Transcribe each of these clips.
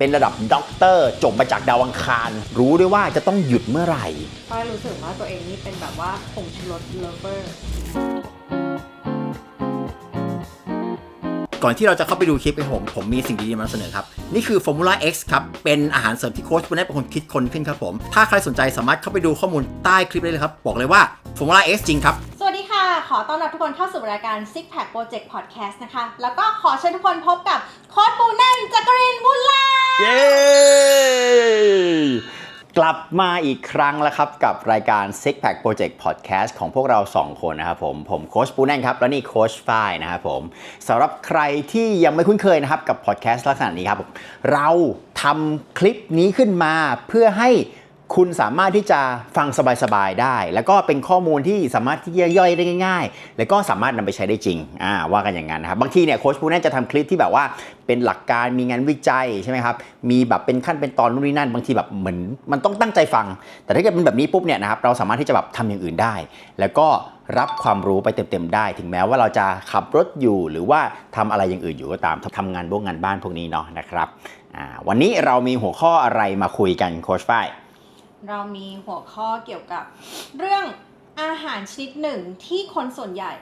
เป็นระดับด็อกเตอร์จบมาจากดาวอังคาร รู้ด้วยว่าจะต้องหยุดเมื่อไหร่ฝ้ายรู้สึกว่าตัวเองนี่เป็นแบบว่าผงชูรสเลเวอร์ ก่อนที่เราจะเข้าไปดูคลิปกันผม ผมมีสิ่งดีๆมานำเสนอครับ นี่คือ Formula X ครับ เป็นอาหารเสริมที่โค้ชปุณณเป็นคนคิดค้นขึ้นครับผม ถ้าใครสนใจสามารถเข้าไปดูข้อมูลใต้คลิปได้เลยครับ บอกเลยว่า Formula X จริงครับสวัสดีค่ะ ขอต้อนรับทุกคนเข้าสู่รายการ Six Pack Project Podcast นะคะ แล้วก็ขอเชิญทุกคนพบกับโค้ชปูแน่นจักรินบุญลาเย้กลับมาอีกครั้งแล้วครับ กับรายการ Six Pack Project Podcast ของพวกเรา 2 คนนะครับผม ผมโค้ชปูแน่นครับ และนี่โค้ชฝ้ายนะครับผมสำหรับใครที่ยังไม่คุ้นเคยนะครับ กับพอดแคสต์ลักษณะนี้ครับ เราทำคลิปนี้ขึ้นมาเพื่อให้ คุณสามารถที่จะฟังสบายๆได้ แล้วก็เป็นข้อมูลที่สามารถที่จะย่อยได้ง่าย ๆ แล้วก็สามารถนำไปใช้ได้จริงอ่าว่ากันอย่างนั้นนะครับบางทีเนี่ยโค้ชปูแน่นจะทำคลิปที่แบบว่าเป็นหลักการมีงานวิจัยใช่ไหมครับมีแบบเป็นขั้นเป็นตอนนู่นนี่นั่น บางทีแบบเหมือนมันต้องตั้งใจฟัง แต่ถ้าเกิดเป็นแบบนี้ปุ๊บเนี่ยนะครับเราสามารถที่จะแบบทำอย่างอื่นได้ แล้วก็รับความรู้ไปเต็มๆได้ ถึงแม้ว่าเราจะขับรถอยู่หรือว่าทำอะไรอย่างอื่นอยู่ก็ตามทำงานพวกงานบ้านพวกนี้เนาะนะครับวันนี้เรามีหัวข้ออะไรมาคุยกันโค้ชฝ้าย เรามีหัวข้อเกี่ยวกับเรื่องอาหารชนิดหนึ่งที่คนส่วนใหญ่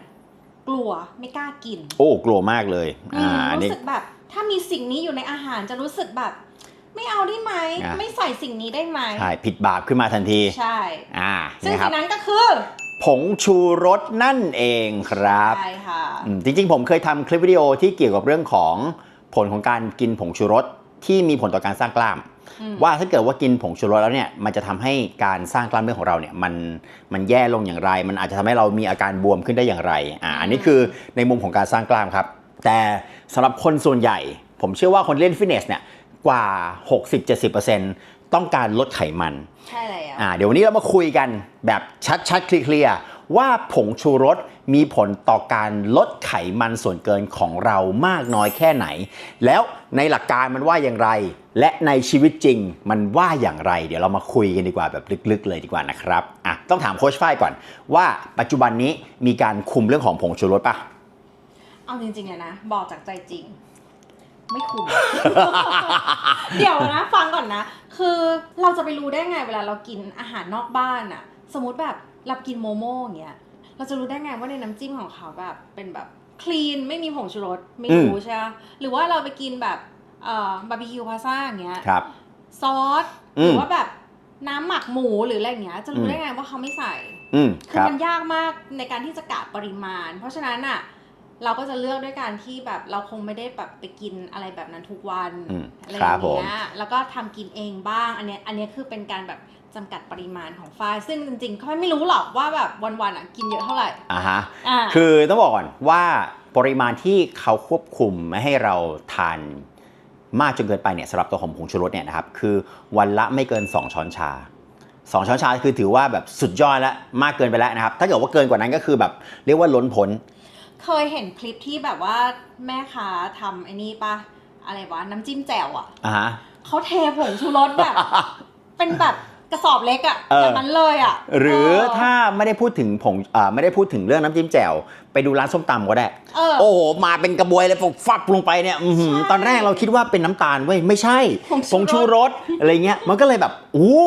กลัวไม่กล้ากิน โอ้กลัวมากเลยอือ่ามอันนี้รู้สึกแบบ ถ้ามีสิ่งนี้อยู่ในอาหารจะรู้สึกแบบ ไม่เอาได้ไหม อะ ไม่ใส่สิ่งนี้ได้ไหมใช่ผิดบาปขึ้นมาทันทีใช่ อ่าซึ่งนะคสิ่รับงนั้นก็คือผงชูรสนั่นเองครับใช่ค่ะ อืมจริงๆ ผมเคยทำคลิปวิดีโอที่เกี่ยวกับเรื่องของผลของการกินผงชูรส ที่มีผลต่อการสร้างกล้ามอืมว่าถ้าเกิดว่ากินผงชูรสแล้วเนี่ยมันจะทำให้การสร้างกล้ามเนื้อของเราเนี่ยมันมันแย่ลงอย่างไร มันอาจจะทำให้เรามีอาการบวมขึ้นได้อย่างไรอ่าอันนี้คือในมุมของการสร้างกล้ามครับ แต่สำหรับคนส่วนใหญ่ ผมเชื่อว่าคนเล่นฟิตเนสเนี่ยกว่า 60-70%ต้องการลดไขมัน ใช่แล้วอ่าเดี๋ยววันนี้เรามาคุยกันแบบชัดๆเคลียร์ๆ ว่าผงชูรสมีผลต่อการลดไขมันส่วนเกินของเรามากน้อยแค่ไหน แล้วในหลักการมันว่าอย่างไร และในชีวิตจริงมันว่าอย่างไร เดี๋ยวเรามาคุยกันดีกว่าแบบลึกๆ เลยดีกว่านะครับอะต้องถามโค้ชฝ้ายก่อน ว่าปัจจุบันนี้มีการคุมเรื่องของผงชูรสปะเอาจริงๆเลยนะ บอกจากใจจริง ไม่คุม เดี๋ยวนะ ฟังก่อนนะ คือเราจะไปรู้ได้ไงเวลาเรากินอาหารนอกบ้านอะสมมติแบบ รากินโมโม่อย่างเงี้ยเราจะรู้ได้ไงว่าในน้ำจิ้มของเขาแบบเป็นแบบคลีนไม่มีผงชูรสไม่รู้ใช่ไหมหรือว่าเราไปกินแบบเอ่อบาร์บีคิวพาซ่าอย่างเงี้ยครับซอสอืหมรือว่าแบบน้ำหมักหมูหรืออะไรอย่างเงี้ย จะรู้ได้ไงว่าเขาไม่ใส่อืมคืคอรับมันยากมากในการที่จะกะปริมาณ เพราะฉะนั้นอะเราก็จะเลือกด้วยการที่แบบเราคงไม่ได้แบบไปกินอะไรแบบนั้นทุกวันอืมอะไรอครับย่างผมเงี้ยแล้วก็ทำกินเองบ้าง อันเนี้ยอันเนี้ยคือเป็นการแบบ จำกัดปริมาณของฝ้ายซึ่งจริงๆเขาไม่รู้หรอกว่าแบบวันๆอะกินเยอะเท่าไหร่อ่าฮะอ่าคือต้องบอกก่อนว่าปริมาณที่เขาควบคุมไม่ให้เราทานมากจนเกินไปเนี่ยสำหรับตัวของผงชูรสเนี่ยนะครับคือวันละไม่เกิน 2 ช้อนชา 2 ช้อนชาคือถือว่าแบบสุดยอดแล้วมากเกินไปแล้วนะครับ ถ้าเกิดว่าเกินกว่านั้นก็คือแบบเรียกว่าล้นพ้นเคยเห็นคลิปที่แบบว่าแม่ค้าทำไอ้นี่ปะอะไรวะน้ำจิ้มแจ่วอะอ่าฮะเขาเทผงชูรสแบบ เป็นแบบ กระสอบเล็กอะเออ แบบนั้นเลยอะหรือเถ้าไม่ได้พูดถึงผงอ่าไม่ได้พูดถึงเรื่องน้ำจิ้มแจ่ว ไปดูร้านส้มตำก็ได้ เออ โอ้โห มาเป็นกระบวยเลยฟับลงไปเนี่ยอื้อหือใช่ตอนแรกเราคิดว่าเป็นน้ำตาลเว้ย ไม่ใช่ผงชูรส ผงชูรส อะไรเงี้ย มันก็เลยแบบ อู้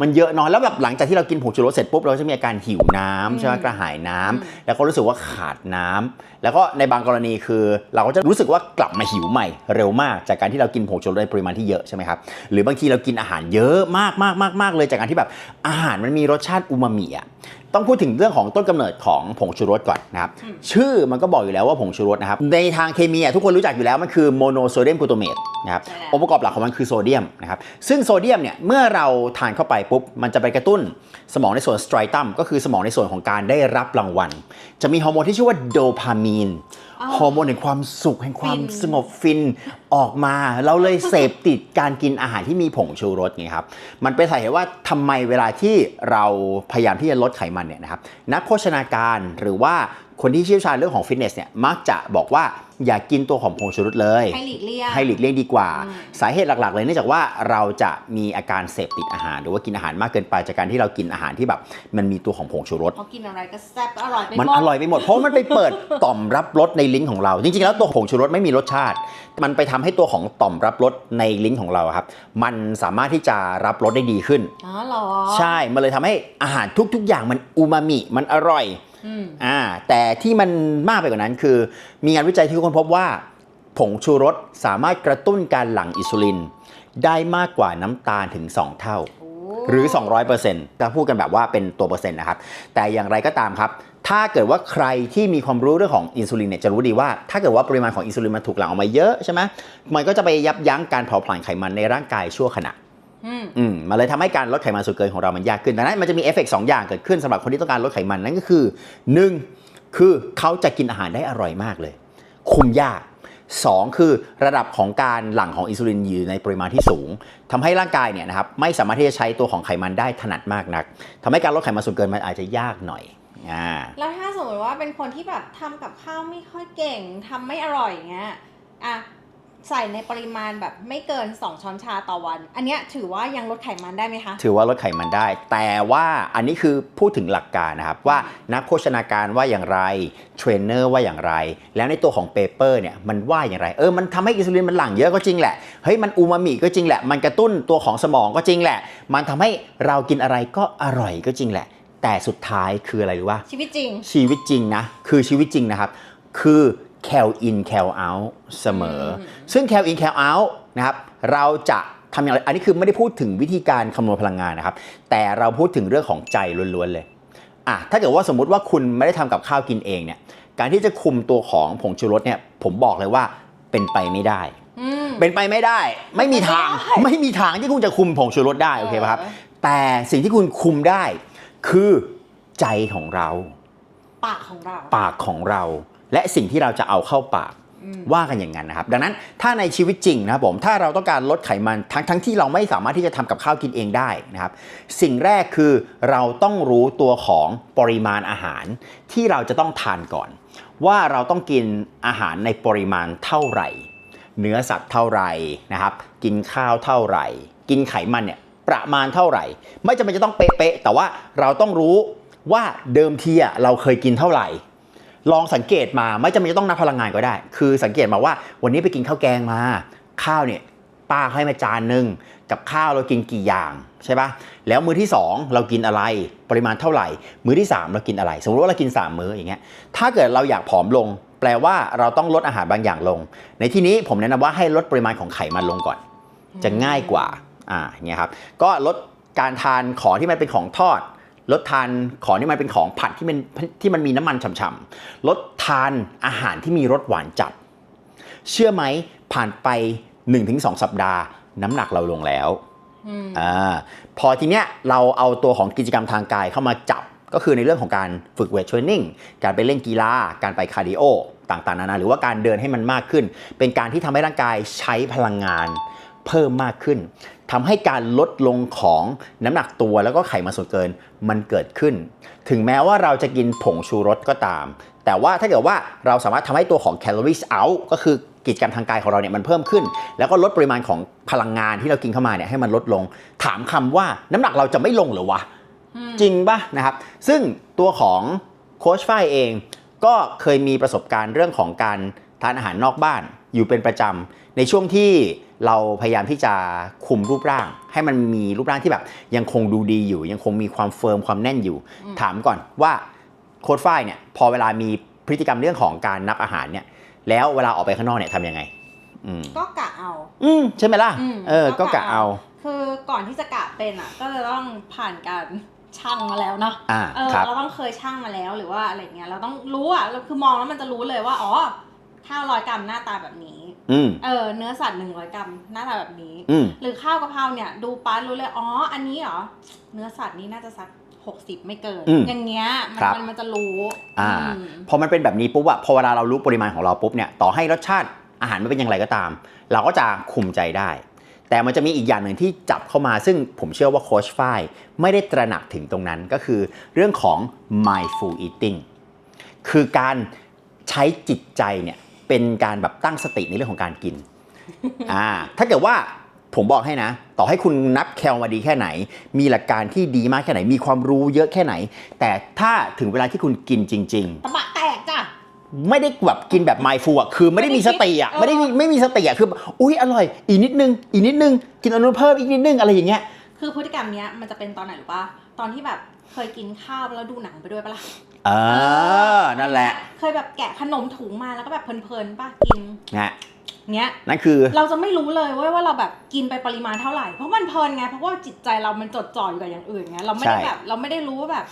มันเยอะเนอะแล้วแบบหลังจากที่เรากินผงชูรสเสร็จปุ๊บเราจะมีอาการหิวน้ำใช่ไหมกระหายน้ำอืมแล้วก็รู้สึกว่าขาดน้ำแล้วก็ในบางกรณีคือ เราก็จะรู้สึกว่ากลับมาหิวใหม่เร็วมาก จากการที่เรากินผงชูรสในปริมาณที่เยอะใช่ไหมครับหรือบางทีเรากินอาหารเยอะมากมากมากมากเลยจากการที่แบบอาหารมันมีรสชาติอูมามิอะ ต้องพูดถึงเรื่องของต้นกำเนิดของผงชูรสก่อนนะครับอืมชื่อมันก็บอกอยู่แล้วว่าผงชูรสนะครับ ในทางเคมีอะทุกคนรู้จักอยู่แล้ว มันคือโมโนโซเดียมกลูโตเมตนะครับใช่แล้วองค์ประกอบหลักของมันคือโซเดียมนะครับ ซึ่งโซเดียมเนี่ย เมื่อเราทานเข้าไปปุ๊บ มันจะไปกระตุ้นสมองในส่วนสไตรตัม ก็คือสมองในส่วนของการได้รับรางวัล จะมีฮอร์โมนที่ชื่อว่าโดพามีนอ้าว ฮอร์โมนแห่งความสุขแห่งความฟินสงบฟินออกมา เราเลยเสพติดการกินอาหารที่มีผงชูรสไงครับ มันเป็นสาเหตุว่าทำไมเวลาที่เราพยายามที่จะลดไขมันเนี่ยนะครับนักโภชนาการหรือว่า คนที่เชี่ยวชาญเรื่องของฟิตเนสเนี่ยมักจะบอกว่าอย่ากินตัวของผงชูรสเลย ให้หลีกเลี่ยง ให้หลีกเลี่ยงดีกว่า อืม สาเหตุหลัก ๆ เลยเนื่องจากว่าเราจะมีอาการเสพติดอาหาร หรือว่ากินอาหารมากเกินไปจากการที่เรากินอาหารที่แบบ มันมีตัวของผงชูรสพอกินอะไรก็แซ่บอร่อยไปมันหมดอร่อยไปหมดเพราะมันไปเปิด ต่อมรับรสในลิ้นของเรา จริงๆ แล้วตัวผงชูรสไม่มีรสชาติ มันไปทำให้ตัวของต่อมรับรสในลิ้นของเราครับ มันสามารถที่จะรับรสได้ดีขึ้น อ๋อเหรอ ใช่ มันเลยทำให้อาหารทุก ๆ อย่างมันอูมามิ มันอร่อย อืมอ่าแต่ที่มันมากไปกว่านั้นคือ มีงานวิจัยที่ค้นพบว่า ผงชูรสสามารถกระตุ้นการหลั่งอินซูลิน ได้มากกว่าน้ำตาลถึง 2 เท่าโอ้หรือ 200%ถ้าพูดกันแบบว่าเป็นตัวเปอร์เซ็นต์นะครับ แต่อย่างไรก็ตามครับ ถ้าเกิดว่าใครที่มีความรู้เรื่องของอินซูลินเนี่ยจะรู้ดีว่า ถ้าเกิดว่าปริมาณของอินซูลินมันถูกหลั่งออกมาเยอะใช่ไหมมันก็จะไปยับยั้งการเผาผลาญไขมันในร่างกายชั่วขณะ อืมอืมมันเลยทำให้การลดไขมันส่วนเกินของเรามันยากขึ้นดังนั้นมันจะมีเอฟเฟกต์สองอย่างเกิดขึ้นสำหรับคนที่ต้องการลดไขมันนั่นก็คือ 1. คือเขาจะกินอาหารได้อร่อยมากเลย คุมยาก 2. คือระดับของการหลั่งของอินซูลินอยู่ในปริมาณที่สูงทำให้ร่างกายเนี่ยนะครับไม่สามารถที่จะใช้ตัวของไขมันได้ถนัดมากนักทำให้การลดไขมันส่วนเกินมันอาจจะยากหน่อยอ่าแล้วถ้าสมมติว่าเป็นคนที่แบบทำกับข้าวไม่ค่อยเก่งทำไม่อร่อยอย่างเงี้ยอะ ใส่ในปริมาณแบบไม่เกิน 2 ช้อนชาต่อวัน อันเนี้ยถือว่ายังลดไขมันได้ไหมคะ ถือว่าลดไขมันได้ แต่ว่าอันนี้คือพูดถึงหลักการนะครับ ว่านักโภชนาการว่าอย่างไรเทรนเนอร์ว่าอย่างไร แล้วในตัวของเปเปอร์เนี่ยมันว่าอย่างไร เออมันทำให้อินซูลินมันหลั่งเยอะก็จริงแหละเฮ้ยมันอูมามิก็จริงแหละ มันกระตุ้นตัวของสมองก็จริงแหละ มันทำให้เรากินอะไรก็อร่อยก็จริงแหละ แต่สุดท้ายคืออะไรรู้ป่ะชีวิตจริง ชีวิตจริงนะคือชีวิตจริงนะครับ คือ cal in cal out เสมออืมซึ่ง cal in cal out นะครับเราจะทำอย่างไรอันนี้คือไม่ได้พูดถึงวิธีการคำนวณพลังงานนะครับ แต่เราพูดถึงเรื่องของใจล้วนๆเลยอะถ้าเกิดว่าสมมุติว่าคุณไม่ได้ทำกับข้าวกินเองเนี่ย การที่จะคุมตัวของผงชูรสเนี่ย ผมบอกเลยว่าเป็นไปไม่ได้อืมเป็นไปไม่ได้ ไม่มีทางไม่ได้ไม่มีทางที่คุณจะคุมผงชูรสได้ โอเคป่ะครับเออแต่สิ่งที่คุณคุมได้ คือใจของเรา ปากของเรา ปากของเรา และสิ่งที่เราจะเอาเข้าปากอืมว่ากันอย่างนั้นนะครับ ดังนั้นถ้าในชีวิตจริงนะครับผมถ้าเราต้องการลดไขมันทั้งทั้งที่เราไม่สามารถที่จะทำกับข้าวกินเองได้นะครับ สิ่งแรกคือเราต้องรู้ตัวของปริมาณอาหารที่เราจะต้องทานก่อน ว่าเราต้องกินอาหารในปริมาณเท่าไหร่ เนื้อสัตว์เท่าไหร่นะครับ กินข้าวเท่าไหร่ กินไขมันเนี่ยประมาณเท่าไหร่ ไม่จำเป็นจะต้องเป๊ะๆแต่ว่าเราต้องรู้ว่าเดิมทีอะเราเคยกินเท่าไหร่ ลองสังเกตมาไม่จำเป็นจะต้องนับพลังงานก็ได้ คือสังเกตมาว่าวันนี้ไปกินข้าวแกงมา ข้าวเนี่ยป้าให้มาจานหนึ่งกับข้าวเรากินกี่อย่างใช่ปะแล้วมื้อที่ 2 เรากินอะไรปริมาณเท่าไหร่ มื้อที่ 3 เรากินอะไร สมมติว่าเรากิน 3 มื้ออย่างเงี้ยถ้าเกิดเราอยากผอมลง แปลว่าเราต้องลดอาหารบางอย่างลง ในที่นี้ผมแนะนำว่าให้ลดปริมาณของไขมันลงก่อน จะง่ายกว่าอ่าเงี้ยครับก็ลดการทานของที่มันเป็นของทอด ลดทานของที่มันเป็นของผัดที่มันที่มันมีน้ำมันฉ่ำๆลดทานอาหารที่มีรสหวานจัด เชื่อไหมผ่านไป 1-2 สัปดาห์ น้ำหนักเราลงแล้วอืมอ่าพอทีเนี้ยเราเอาตัวของกิจกรรมทางกายเข้ามาจับก็คือในเรื่องของการฝึกเวทเทรนนิ่งการไปเล่นกีฬาการไปคาร์ดิโอต่างๆนานาหรือว่าการเดินให้มันมากขึ้น เป็นการที่ทำให้ร่างกายใช้พลังงาน เพิ่มมากขึ้นทำให้การลดลงของน้ำหนักตัวแล้วก็ไขมันส่วนเกินมันเกิดขึ้น ถึงแม้ว่าเราจะกินผงชูรสก็ตาม แต่ว่าถ้าเกิดว่าเราสามารถทำให้ตัวของ calories out ก็คือกิจกรรมทางกายของเราเนี่ยมันเพิ่มขึ้น แล้วก็ลดปริมาณของพลังงานที่เรากินเข้ามาเนี่ยให้มันลดลง ถามคำว่าน้ำหนักเราจะไม่ลงเหรือวะอืมจริงปะนะครับ ซึ่งตัวของโค้ชฝ้ายเองก็เคยมีประสบการณ์เรื่องของการทานอาหารนอกบ้าน อยู่เป็นประจำในช่วงที่เราพยายามที่จะคุมรูปร่าง ให้มันมีรูปร่างที่แบบ ยังคงดูดีอยู่ ยังคงมีความเฟิร์มความแน่นอยู่อืมถามก่อนว่าโค้ชฝ้ายเนี่ยพอเวลามีพฤติกรรมเรื่องของการนับอาหารเนี่ยแล้วเวลาออกไปข้างนอกเนี่ยทำยังไงอืมก็กะเอา อืมใช่ไหมล่ะอืมเออ ก็กะเอา คือก่อนที่จะกะเป็นอะ ก็จะต้องผ่านการชั่งมาแล้วเนาะอ่าเออครับเราต้องเคยชั่งมาแล้วหรือว่าอะไรเงี้ยเราต้องรู้อะเราคือมองแล้วมันจะรู้เลยว่าอ๋อ ข้าวร้อยกรัมหน้าตาแบบนี้ อืม เออเนื้อสัตว์หนึ่งร้อยกรัมหน้าตาแบบนี้ อืม หรือข้าวกะเพราเนี่ย ดูป้ารู้เลยอ๋ออันนี้เหรอเนื้อสัตว์นี้น่าจะสักหกสิบไม่เกิน อืมอย่างเงี้ยมันครับ มันมันจะรู้อ่า อืม พอมันเป็นแบบนี้ปุ๊บอะพอเวลาเรารู้ปริมาณของเราปุ๊บเนี่ยต่อให้รสชาติอาหารไม่เป็นอย่างไรก็ตาม เราก็จะคุมใจได้ แต่มันจะมีอีกอย่างหนึ่งที่จับเข้ามาซึ่งผมเชื่อว่าโค้ชฝ้ายไม่ได้ตระหนักถึงตรงนั้นก็คือเรื่องของ mindful eating คือการใช้จิตใจเนี่ย เป็นการแบบตั้งสติในเรื่องของการกินอ่าถ้าเกิดว่าผมบอกให้นะ ต่อให้คุณนับแคลมาดีแค่ไหน มีหลักการที่ดีมากแค่ไหน มีความรู้เยอะแค่ไหน แต่ถ้าถึงเวลาที่คุณกินจริง ๆ ตะบะแตกจ้ะ ไม่ได้แบบกินแบบไมฟูอะคือไม่ได้มีสติอะไม่ไม่ได้ได้คิมีดไม่มีสติอะคืออุ้ยอร่อย อีกนิดนึง อีกนิดนึง กินอันนู้นเพิ่มอีกนิดนึงอะไรอย่างเงี้ย คือพฤติกรรมเนี้ยมันจะเป็นตอนไหนหรือปะตอนที่แบบเคยกินข้าวแล้วดูหนังไปด้วยปะล่ะ เออ นั่นแหละ เคยแบบแกะขนมถุงมาแล้วก็แบบเพลินๆป่ะกินนะเงี้ยนั่นคือ เราจะไม่รู้เลยเว้ยว่าเราแบบกินไปปริมาณเท่าไหร่เพราะมันเพลินไงเพราะว่าจิตใจเรามันจดจ่ออยู่กับอย่างอื่นไงเราไม่ได้ใช่แบบเราไม่ได้รู้ว่าแบบ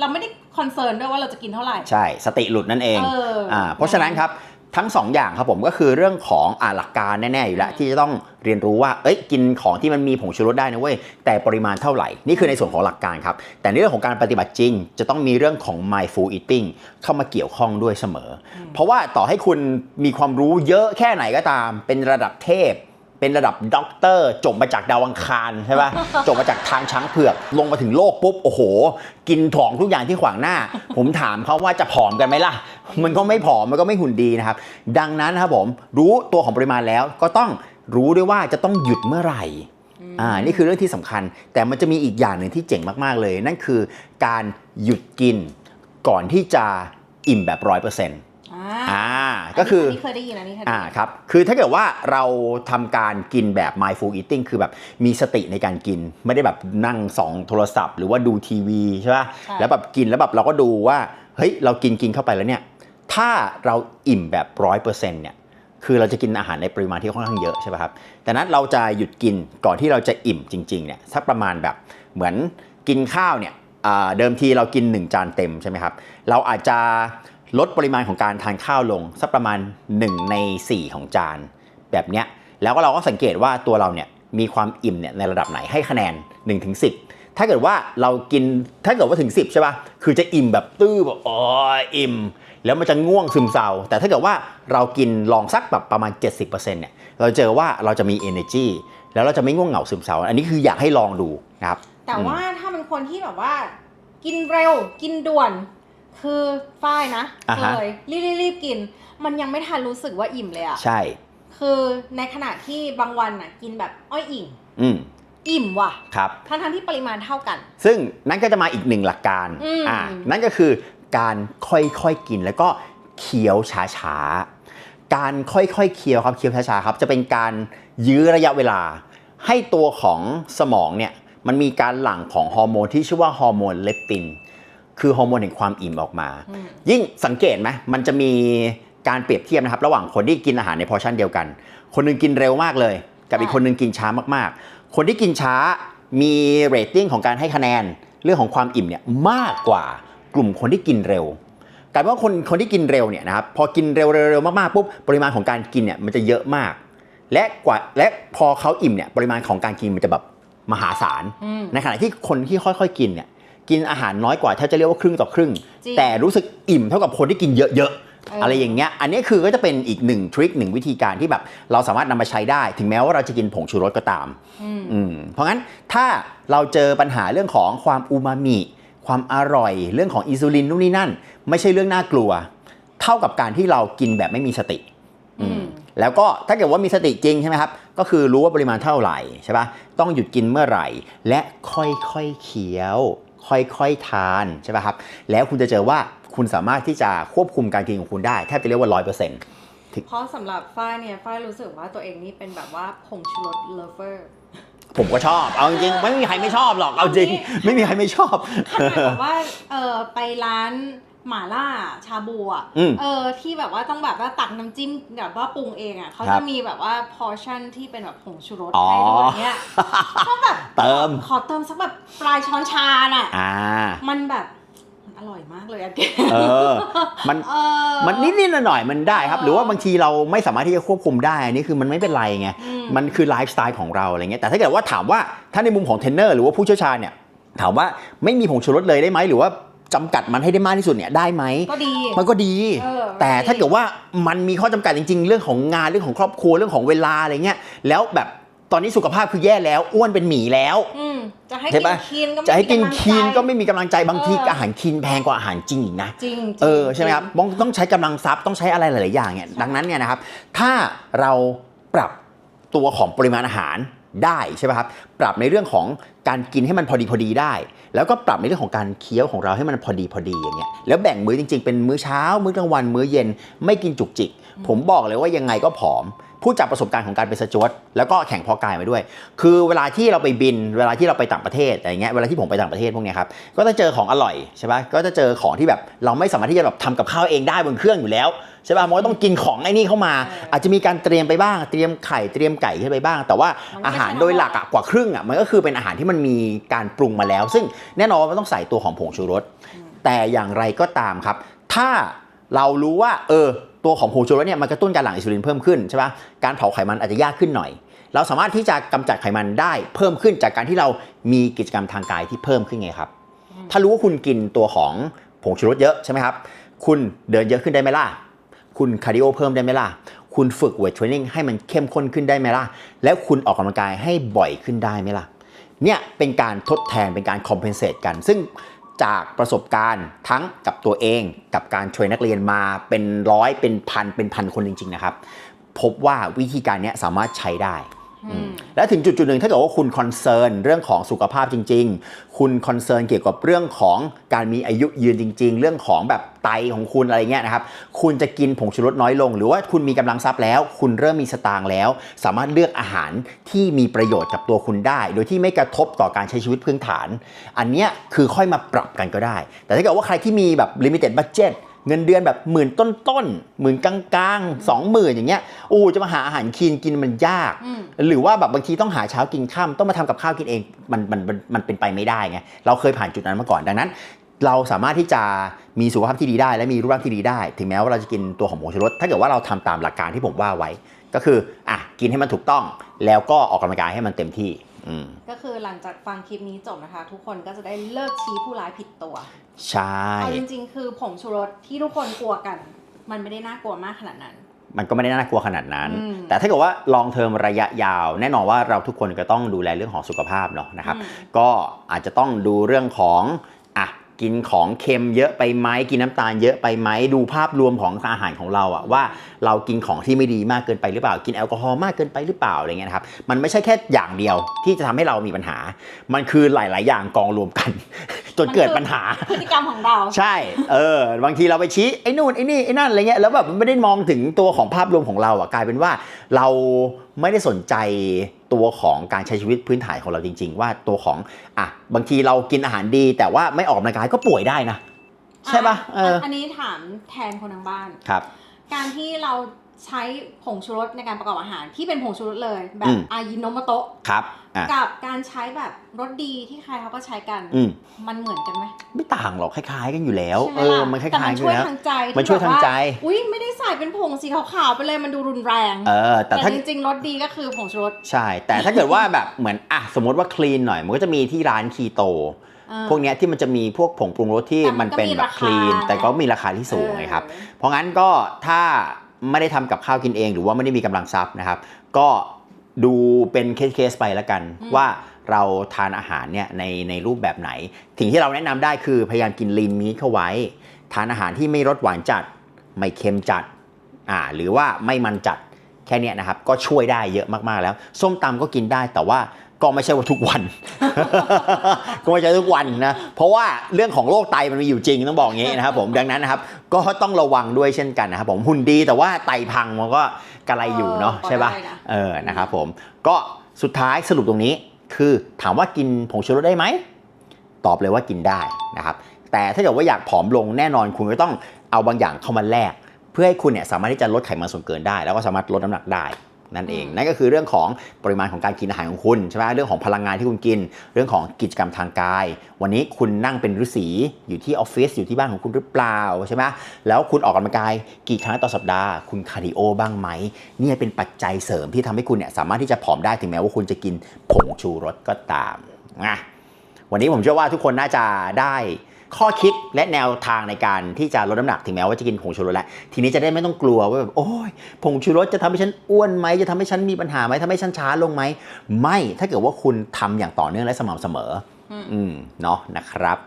เราไม่ได้คอนเซิร์นด้วยว่าเราจะกินเท่าไหร่ใช่ สติหลุดนั่นเองเอออ่อ่าเพราะฉะนั้นครับ ทั้งสองอย่างครับผมก็คือเรื่องของอ่าหลักการแน่ๆอยู่แล้วที่จะต้องเรียนรู้ว่าเอ้ยกินของที่มันมีผงชูรสได้นะเว้ยแต่ปริมาณเท่าไหร่นี่คือในส่วนของหลักการครับ แต่ในเรื่องของการปฏิบัติจริง จะต้องมีเรื่องของ mindful eating เข้ามาเกี่ยวข้องด้วยเสมอ เพราะว่าต่อให้คุณมีความรู้เยอะแค่ไหนก็ตาม เป็นระดับเทพ เป็นระดับด็อกเตอร์จบมาจากดาวอังคารใช่ปะจบมาจากทางช้างเผือก ลงมาถึงโลกปุ๊บ โอ้โห กินของทุกอย่างที่ขวางหน้า ผมถามเขาว่าจะผอมกันไหมล่ะ มันก็ไม่ผอม มันก็ไม่หุ่นดีนะครับ ดังนั้นนะครับผม รู้ตัวของปริมาณแล้วก็ต้องรู้ด้วยว่าจะต้องหยุดเมื่อไหร่อ่านี่คือเรื่องที่สำคัญ แต่มันจะมีอีกอย่างหนึ่งที่เจ๋งมากๆเลย นั่นคือการหยุดกินก่อนที่จะอิ่มแบบร้อยเปอร์เซ็นต์ อ่าอ่าก็คือนนี้เคยได้ยินอันนี้เคยได้อ่ายินครับคือถ้าเกิดว่าเราทำการกินแบบ mindful eating คือแบบมีสติในการกิน ไม่ได้แบบนั่งส่องโทรศัพท์ หรือว่าดูทีวีใช่ป่ะใช่แล้วแบบกินแล้วแบบเราก็ดูว่าเฮ้ยเรากินกินเข้าไปแล้วเนี่ยถ้าเราอิ่มแบบร้อยเปอร์เซ็นต์เนี่ยคือเราจะกินอาหารในปริมาณที่ค่อนข้างเยอะใช่ป่ะครับแต่นั้นเราจะหยุดกินก่อนที่เราจะอิ่มจริงๆเนี่ยสักประมาณแบบเหมือนกินข้าวเนี่ยอ่าเดิมทีเรากิน 1 จานเต็มใช่ไหมครับเราอาจจะ ลดปริมาณของการทานข้าวลงสักประมาณ 1 ใน 4 ของจาน แบบเนี้ยแล้วก็เราก็สังเกตว่าตัวเราเนี่ยมีความอิ่มเนี่ยในระดับไหนให้คะแนน1-10ถึง10ถ้าเกิดว่าเรากินถ้าเกิดว่าถึง 10 ใช่ป่ะคือจะอิ่มแบบตื้อแบบอ๋ออิ่ม แล้วมันจะง่วงซึมเศร้า แต่ถ้าเกิดว่าเรากินลองสักแบบประมาณ 70%เนี่ยเราเจอว่าเราจะมี energy แล้วเราจะไม่ง่วงเหงาซึมเศร้า อันนี้คืออยากให้ลองดูนะครับ แต่ว่าถ้าเป็นคนที่แบบว่า กินเร็วกินด่วน คือฝ้ายนะอ่าเคฮะ ยรีบรีบรีบกิน มันยังไม่ทันรู้สึกว่าอิ่มเลยอะใช่ คือในขณะที่บางวันอะกินแบบอ้อยอิ่มอืมอิ่มว่ะครับ ทั้งทั้งๆที่ปริมาณเท่ากัน ซึ่งนั่นก็จะมาอีกหนึ่งหลักการอืม นั่นก็คือการค่อยๆกินแล้วก็เคี้ยวช้าๆ การค่อยๆเคี้ยวครับเคี้ยวช้าๆครับจะเป็นการยื้อระยะเวลา ให้ตัวของสมองเนี่ยมันมีการหลั่งของฮอร์โมนที่ชื่อว่าฮอร์โมนเลปติน คือฮอร์โมนแห่งความอิ่มออกมาอืมยิ่งสังเกตไหมมันจะมีการเปรียบเทียบนะครับ ระหว่างคนที่กินอาหารในพอร์ชั่นเดียวกัน คนหนึงกินเร็วมากเลย กับอีกคนหนึงกินช้ามากๆ คนที่กินช้ามีเรตติ้งของการให้คะแนนเรื่องของความอิ่มเนี่ยมากกว่ากลุ่มคนที่กินเร็วกลายเป็นว่าคนคนที่กินเร็วเนี่ยนะครับพอกินเร็วๆมากๆปุ๊บปริมาณของการกินเนี่ยมันจะเยอะมาก และกว่าและพอเขาอิ่มเนี่ยปริมาณของการกินมันจะแบบมหาศาลอืมในขณะที่คนที่ค่อยๆ กินเนี่ย กินอาหารน้อยกว่าแทบจะเรียกว่าครึ่งต่อครึ่ง จริง แต่รู้สึกอิ่มเท่ากับคนที่กินเยอะเออๆออะไรอย่างเงี้ยอันนี้คือก็จะเป็นอีกหนึ่งทริคหนึ่งวิธีการที่แบบเราสามารถนำมาใช้ได้ ถึงแม้ว่าเราจะกินผงชูรสก็ตาม อืม อืมเพราะงั้นถ้าเราเจอปัญหาเรื่องของความอูมามิ ความอร่อย เรื่องของอินซูลินนู่นนี่นั่น ไม่ใช่เรื่องน่ากลัว เท่ากับการที่เรากินแบบไม่มีสติอืมแล้วก็ถ้าเกิดว่ามีสติจริงใช่ไหมครับ ก็คือรู้ว่าปริมาณเท่าไหร่ใช่ปะต้องหยุดกินเมื่อไหร่ และค่อยๆเคี้ยว ค่อยๆทานใช่ปะครับ แล้วคุณจะเจอว่าคุณสามารถที่จะควบคุมการกินของคุณได้แทบจะเรียกว่าร้อยเปอร์เซ็นต์เพราะสำหรับฝ้ายเนี่ยฝ้ายรู้สึกว่าตัวเองนี่เป็นแบบว่าผงชูรสเลฟเวอร์ผมก็ชอบ เอาจริงๆ ไม่มีใครไม่ชอบหรอก เอาจริง ไม่มีใครไม่ชอบขนาดแบบว่า เออไปร้าน หม่าล่าชาบูอะอืม เออที่แบบว่าต้องแบบว่าตักน้ำจิ้มแบบว่าปรุงเองอะเขาครัจะบ มีแบบว่าพอร์ชั่นที่เป็นแบบผงชูรสอ๋อ ให้ด้วยเนี่ยก็แบบเติม ขอเติมสักแบบปลายช้อนชาน่ะ อ่า มันแบบมันอร่อยมากเลยอะแกเออ มัน เออ มันนิดๆหน่อยๆมันได้ครับ เออ หรือว่าบางทีเราไม่สามารถที่จะควบคุมได้ อันนี้คือมันไม่เป็นไรไง อืมมันคือไลฟ์สไตล์ของเราอะไรเงี้ย แต่ถ้าเกิดว่าถามว่าถ้าในมุมของเทรนเนอร์หรือว่าผู้เชี่ยวชาญเนี่ย ถามว่าไม่มีผงชูรสเลยได้ไหมหรือว่า จำกัดมันให้ได้มากที่สุดเนี่ยได้ไหม ก็ดี มันก็ดี เออแต่ถ้าเกิดว่ามันมีข้อจำกัดจริง ๆ เรื่องของงานเรื่องของครอบครัวเรื่องของเวลาอะไรเงี้ย แล้วแบบตอนนี้สุขภาพคือแย่แล้วอ้วนเป็นหมีแล้ว อืมจะให้ใช่กินปะ คีนก็ไม่จะให้กินมีำลังคีนใจก็ไม่มีกำลังใจบางทีเออออาหารคีนแพงกว่าอาหารจริงอีกนะ จริงเออใช่ไหมครับต้องต้องใช้กำลังทรัพย์ต้องใช้อะไรหลาย ๆ อย่างเนี่ยดังนั้นเนี่ยนะครับ ถ้าเราปรับตัวของปริมาณอาหารได้ใช่ไหมครับ ปรับในเรื่องของ การกินให้มันพอดีพอดีได้ แล้วก็ปรับในเรื่องของการเคี้ยวของเราให้มันพอดีพอดีอย่างเงี้ยแล้วแบ่งมื้อจริง ๆ เป็นมื้อเช้า มื้อกลางวันมื้อเย็นไม่กินจุกจิก ผมบอกเลยว่ายังไงก็ผอมพูดจากประสบการณ์ของการเป็นสจวตแล้วก็แข่งเพอกายมาด้วย คือเวลาที่เราไปบิน เวลาที่เราไปต่างประเทศอะไรเงี้ยเวลาที่ผมไปต่างประเทศพวกเนี้ยครับก็จะเจอของอร่อยใช่ปะก็จะเจอของที่แบบเราไม่สามารถที่จะแบบทำกับข้าวเองได้บนเครื่องอยู่แล้วใช่ปะมันก็ต้องกินของไอ้นี่เข้ามาเออออาจจะมีการเตรียมไปบ้าง เตรียมไข่เตรียมไก่ขึ้นไปบ้าง แต่ว่ามันไม่อาหารใช่โดยหลักอะกว่าครึ่งอะมันก็คือเป็นอาหารที่มันมีการปรุงมาแล้ว ซึ่งแน่นอนว่ามันต้องใส่ตัวของผงชูรส แต่อย่างไรก็ตามครับ ถ้าเรารู้ว่าเออตัวของผงชูรสเนี่ยมันกระตุ้นการหลั่งอินซูลินเพิ่มขึ้นใช่ปะการเผาไขมันอาจจะยากขึ้นหน่อย เราสามารถที่จะกำจัดไขมันได้เพิ่มขึ้นจากการที่เรามีกิจกรรมทางกายที่เพิ่มขึ้นไงครับ ถ้ารู้ว่าคุณกินตัวของผงชูรสเยอะใช่ไหมครับ คุณเดินเยอะขึ้นได้ไหมล่ะ คุณคาร์ดิโอเพิ่มได้ไหมล่ะ คุณฝึกเวทเทรนนิ่งให้มันเข้มข้นขึ้นได้ไหมล่ะ แล้วคุณออกกำลังกายให้บ่อยขึ้นได้ไหมล่ะ เนี่ยเป็นการทดแทนเป็นการคอมเพนเซตกัน ซึ่งจากประสบการณ์ทั้งกับตัวเองกับการช่วยนักเรียนมาเป็นร้อยเป็นพันเป็นพันคนจริง ๆ นะครับ พบว่าวิธีการนี้สามารถใช้ได้ และถึงจุดจุดๆหนึ่งถ้าเกิดว่าคุณคอนเซิร์นเรื่องของสุขภาพจริง ๆ คุณคอนเซิร์นเกี่ยวกับเรื่องของการมีอายุยืนจริง ๆ เรื่องของแบบไตของคุณอะไรเงี้ยนะครับ คุณจะกินผงชูรสน้อยลง หรือว่าคุณมีกำลังทรัพย์แล้ว คุณเริ่มมีสตางค์แล้ว สามารถเลือกอาหารที่มีประโยชน์กับตัวคุณได้ โดยที่ไม่กระทบต่อการใช้ชีวิตพื้นฐาน อันเนี้ยคือค่อยมาปรับกันก็ได้ แต่ถ้าเกิดว่าใครที่มีแบบ limited budget เงินเดือนแบบหมื่นต้นๆหมื่นกลางๆสองหมื่นอย่างเงี้ยอู้จะมาหาอาหารคีนกินมันยากอืมหรือว่าแบบบางทีต้องหาเช้ากินข้ามต้องมาทำกับข้าวกินเองมันมันมันมันเป็นไปไม่ได้ไงเราเคยผ่านจุดนั้นมาก่อนดังนั้น เราสามารถที่จะมีสุขภาพที่ดีได้ และมีรูปร่างที่ดีได้ ถึงแม้ว่าเราจะกินตัวของผงชูรสถ้าเกิดว่าเราทำตามหลักการที่ผมว่าไว้ ก็คืออะกินให้มันถูกต้อง แล้วก็ออกกำลังกายให้มันเต็มที่อืม ก็คือหลังจากฟังคลิปนี้จบนะคะ ทุกคนก็จะได้เลิกชี้ผู้ร้ายผิดตัว ใช่เอาจริง ๆ คือผงชูรสที่ทุกคนกลัวกัน มันไม่ได้น่ากลัวมากขนาดนั้น มันก็ไม่ได้น่ากลัวขนาดนั้นอืมแต่ถ้าเกิดว่าลองเทอมระยะยาว แน่นอนว่าเราทุกคนก็ต้องดูแลเรื่องของสุขภาพเนาะนะครับอืมก็อาจจะต้องดูเรื่องของอะ กินของเค็มเยอะไปไหมกินน้ำตาลเยอะไปไหมดูภาพรวมของอาหารของเราอะว่าเรากินของที่ไม่ดีมากเกินไปหรือเปล่า กินแอลกอฮอล์มากเกินไปหรือเปล่าอะไรเงี้ยนะครับมันไม่ใช่แค่อย่างเดียวที่จะทำให้เรามีปัญหา มันคือหลาย ๆ อย่างกองรวมกัน จนเกิดปัญหาพฤติกรรมของเราใช่เออบางทีเราไปชี้ไอ้นู่นไอ้นี่ไอ้นั่นอะไรเงี้ยแล้วแบบไม่ได้มองถึงตัวของภาพรวมของเราอะกลายเป็นว่าเรา ไม่ได้สนใจตัวของการใช้ชีวิตพื้นฐานของเราจริง ๆ ว่าตัวของอะบางทีเรากินอาหารดี แต่ว่าไม่ออกกำลังกายก็ป่วยได้นะ ใช่ปะเอออันนี้ถามแทนคนทางบ้าน ครับ การที่เรา ใช้ผงชูรสในการประกอบอาหารที่เป็นผงชูรสเลยแบอืบมอายิโนโมโตะครับอะกับการใช้แบบรสดีที่ใครเขาก็ใช้กัน อืม มันเหมือนกันไหมไม่ต่างหรอกคล้ายๆกันอยู่แล้วใช่ไหมเออล่ะมันคล้ายแต่มันๆกันอช่วยยู่แล้วทางใจมันช่วยทางใจที่แบบอุ้ยไม่ได้ใส่เป็นผงสีขาวๆไปเลยมันดูรุนแรง เออ แต่แต่ถ้าจริงๆรสดีก็คือผงชูรสใช่ แต่ถ้าเกิดว่าแบบเหมือนอะสมมติว่าคลีนหน่อย มันก็จะมีที่ร้านคีโต เออ พวกเนี้ยที่มันจะมีพวกผงปรุงรสที่แต่มัมันนก็เป็นมีแบบราคคาลีนไงแต่ก็มีราคาที่สูงไงครับ เออ เพราะงั้นก็ถ้า ไม่ได้ทำกับข้าวกินเอง หรือว่าไม่ได้มีกำลังทรัพย์นะครับ ก็ดูเป็นเคสๆไปแล้วกันอืมว่าเราทานอาหารเนี่ยในในรูปแบบไหนสิ่งที่เราแนะนำได้คือพยายามกินลีนมีเข้าไว้ ทานอาหารที่ไม่รสหวานจัด ไม่เค็มจัดอ่าหรือว่าไม่มันจัดแค่เนี้ยนะครับ ก็ช่วยได้เยอะมากๆแล้ว ส้มตำก็กินได้แต่ว่า ก็ไม่ใช่ว่าทุกวัน ก็ไม่ใช่ทุกวันนะ เพราะว่าเรื่องของโรคไตมันมีอยู่จริงต้องบอกงี้นะครับผมดังนั้นนะครับก็ต้องระวังด้วยเช่นกันนะครับผมหุ่นดีแต่ว่าไตพังมันก็กระไรอยู่เนาะเออใช่ปะก็ได้นะเออนะครับผมก็สุดท้ายสรุปตรงนี้ คือถามว่ากินผงชูรสได้ไหมตอบเลยว่ากินได้นะครับ แต่ถ้าเกิดว่าอยากผอมลงแน่นอนคุณก็ต้องเอาบางอย่างเข้ามาแลกเพื่อให้คุณเนี่ยสามารถที่จะลดไขมันส่วนเกินได้ แล้วก็สามารถลดน้ำหนักได้ นั่นเองอืมนั่นก็คือเรื่องของปริมาณของการกินอาหารของคุณใช่ไหมเรื่องของพลังงานที่คุณกิน เรื่องของกิจกรรมทางกาย วันนี้คุณนั่งเป็นฤาษีอยู่ที่ออฟฟิศอยู่ที่บ้านของคุณหรือเปล่าใช่ไหมแล้วคุณออกกำลังกายกี่ครั้งต่อสัปดาห์ คุณคาร์ดิโอบ้างไหมเนี่ยเป็นปัจจัยเสริมที่ทำให้คุณเนี่ยสามารถที่จะผอมได้ถึงแม้ว่าคุณจะกินผงชูรสก็ตามนะวันนี้ผมเชื่อว่าทุกคนน่าจะได้ ข้อคิดและแนวทางในการที่จะลดน้ำหนักถึงแม้ว่าจะกินผงชูรสแล้วทีนี้จะได้ไม่ต้องกลัวว่าแบบโอ้ยผงชูรสจะทำให้ฉันอ้วนไหมจะทำให้ฉันมีปัญหาไหมทำให้ฉันช้าลงไหมไม่ถ้าเกิดว่าคุณทำอย่างต่อเนื่องและสม่ำเสมออืมอืมเนาะนะครับ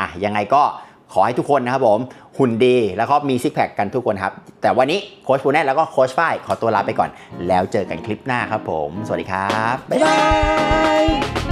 อะยังไงก็ขอให้ทุกคนนะครับผมหุ่นดีแล้วก็มีซิกแพคกันทุกคนครับ แต่วันนี้โค้ชปูแนทแล้วก็โค้ชฝ้ายขอตัวลาไปก่อน แล้วเจอกันคลิปหน้าครับผม สวัสดีครับ บ๊ายบาย